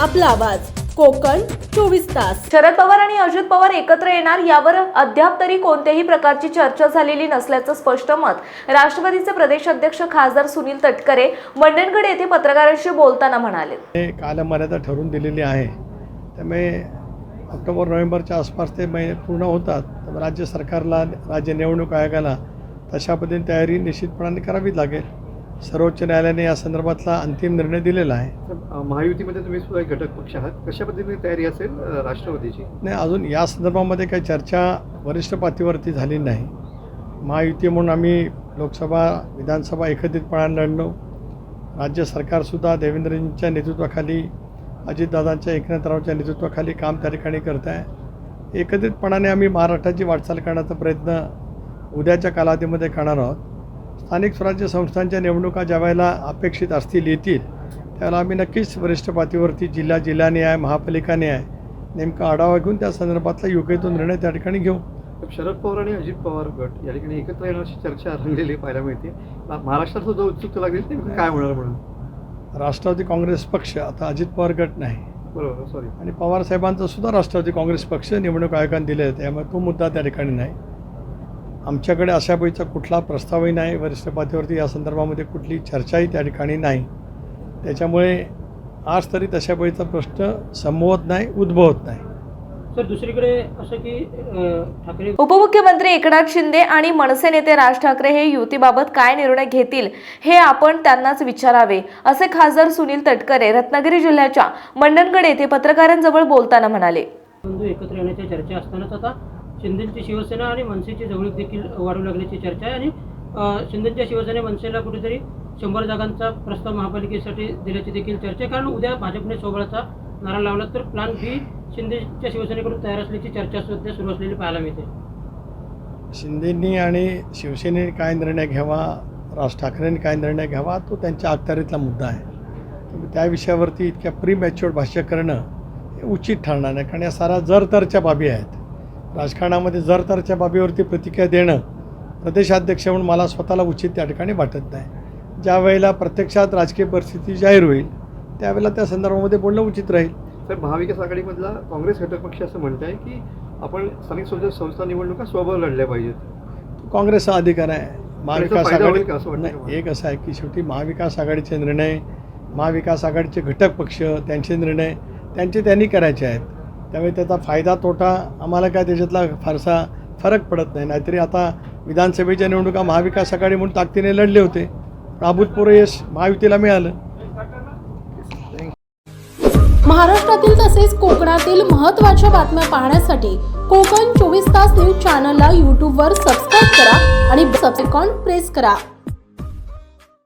आपला आवाज. कोकण चोवीस तास. शरद पवार आणि अजित पवार एकत्र येणार यावर अद्याप तरी कोणत्याही प्रकारची चर्चा झालेली नसल्याचं स्पष्ट मत राष्ट्रवादीचे प्रदेशाध्यक्ष खासदार सुनील तटकरे मंडणगड येथे पत्रकारांशी बोलताना म्हणाले. हे कालमर्यादा ठरवून दिलेली आहे. त्यामुळे ऑक्टोबर नोव्हेंबरच्या आसपास ते महिने पूर्ण होतात. राज्य सरकारला राज्य निवडणूक आयोगाला तशा पद्धतीने तयारी निश्चितपणाने करावी लागेल. सर्वोच्च न्यायालयाने या संदर्भातला अंतिम निर्णय दिलेला आहे. महायुतीमध्ये तुम्ही सुद्धा एक घटक पक्ष आहात. कशा पद्धतीने तयारी असेल राष्ट्रवादीची? नाही अजून या संदर्भामध्ये काही चर्चा वरिष्ठ पातळीवरती झाली नाही. महायुती म्हणून आम्ही लोकसभा विधानसभा एकत्रितपणाने लढलो. राज्य सरकारसुद्धा देवेंद्रजींच्या नेतृत्वाखाली अजितदादांच्या एकनाथरावच्या नेतृत्वाखाली काम त्या ठिकाणी करत आहे. एकत्रितपणाने आम्ही महाराष्ट्राची वाटचाल करण्याचा प्रयत्न उद्याच्या कालावधीमध्ये करणार आहोत. स्थानिक स्वराज्य संस्थांच्या निवडणुका ज्या वेळेला अपेक्षित असतील येतील त्यावेळेला आम्ही नक्कीच वरिष्ठ पातळीवरती जिल्हा जिल्ह्याने आहे महापालिकाने आहे नेमका आढावा घेऊन त्या संदर्भातला योग्य तो निर्णय त्या ठिकाणी घेऊ. शरद पवार आणि अजित पवार गट या ठिकाणी एकत्र येण्याची चर्चा रंगलेली पाहायला मिळते. महाराष्ट्रात सुद्धा उत्सुकता लागली नेमकं काय होणार म्हणून? राष्ट्रवादी काँग्रेस पक्ष आता अजित पवार गट नाही. बरोबर सॉरी आणि पवार साहेबांचा सुद्धा राष्ट्रवादी काँग्रेस पक्ष निवडणूक आयोगाने दिले आहे त्यामुळे तो मुद्दा त्या ठिकाणी नाही. आमच्याकडे अशा पैचा कुठला प्रस्तावही नाही. वरिष्ठ पातळीवरती या संदर्भामध्ये कुठली चर्चाही त्या ठिकाणी नाही. त्याच्यामुळे आज तरी तशा पैचा प्रश्न संभवत नाही उद्भवत नाही. सर दुसरीकडे असं की ठाकरे उपमुख्यमंत्री एकनाथ शिंदे आणि मनसे नेते राज ठाकरे हे युतीबाबत काय निर्णय घेतील हे आपण त्यांनाच विचारावे असे खासदार सुनील तटकरे रत्नागिरी जिल्ह्याच्या मंडणगड येथे पत्रकारांजवळ बोलताना म्हणाले. बंधू एकत्र येण्याच्या चर्चा असतानाच आता शिंदेची शिवसेना आणि मनसेची जवळीक देखील वाढू लागल्याची चर्चा आहे आणि शिंदेच्या शिवसेने मनसेला कुठेतरी शंभर जागांचा प्रस्ताव महापालिकेसाठी दिल्याची देखील चर्चा आहे. कारण उद्या भाजपने सोबळाचा नारा लावला तर प्लॅन बी शिंदेच्या शिवसेनेकडून तयार असल्याची चर्चा सध्या सुरू असलेली पाहायला मिळते. शिंदेंनी आणि शिवसेनेने काय निर्णय घ्यावा राज ठाकरेंनी काय निर्णय घ्यावा तो त्यांच्या अखत्यारीतला मुद्दा आहे. त्या विषयावरती इतक्या प्री मॅच्युअर्ड भाष्य करणं हे उचित ठरणार नाही. कारण या साऱ्या जरतरच्या बाबी आहेत. राजकारणामध्ये जरतरच्या बाबीवरती प्रतिक्रिया देणं प्रदेशाध्यक्ष म्हणून मला स्वतःला उचित त्या ठिकाणी वाटत नाही. ज्या वेळेला प्रत्यक्षात राजकीय परिस्थिती जाहीर होईल त्यावेळेला त्या संदर्भामध्ये बोलणं उचित राहील. तर महाविकास आघाडीमधला काँग्रेस घटक पक्ष असं म्हणत आहे की आपण स्थानिक स्वराज्य संस्था निवडणुका स्वबळ लढल्या पाहिजेत. काँग्रेसचा अधिकार आहे. महाविकास आघाडी नाही? एक असं आहे की शेवटी महाविकास आघाडीचे निर्णय महाविकास आघाडीचे घटक पक्ष त्यांचे निर्णय त्यांचे त्यांनी करायचे आहेत. त्यामुळे त्याचा फायदा तोटा आम्हाला काय त्याच्यातला फारसा फरक पडत नाही. नाहीतरी आता विधानसभेच्या निवडणुका महाविकास आघाडी म्हणून ताकदीने लढले होते. अभूतपूर्व यश महायुतीला मिळालं. महाराष्ट्रातील तसेच कोकणातील महत्त्वाच्या बातम्या पाहण्यासाठी कोकण चोवीस तास न्यूज चॅनलला यूट्यूबवर सबस्क्राईब करा आणि सबसेकॉन प्रेस करा.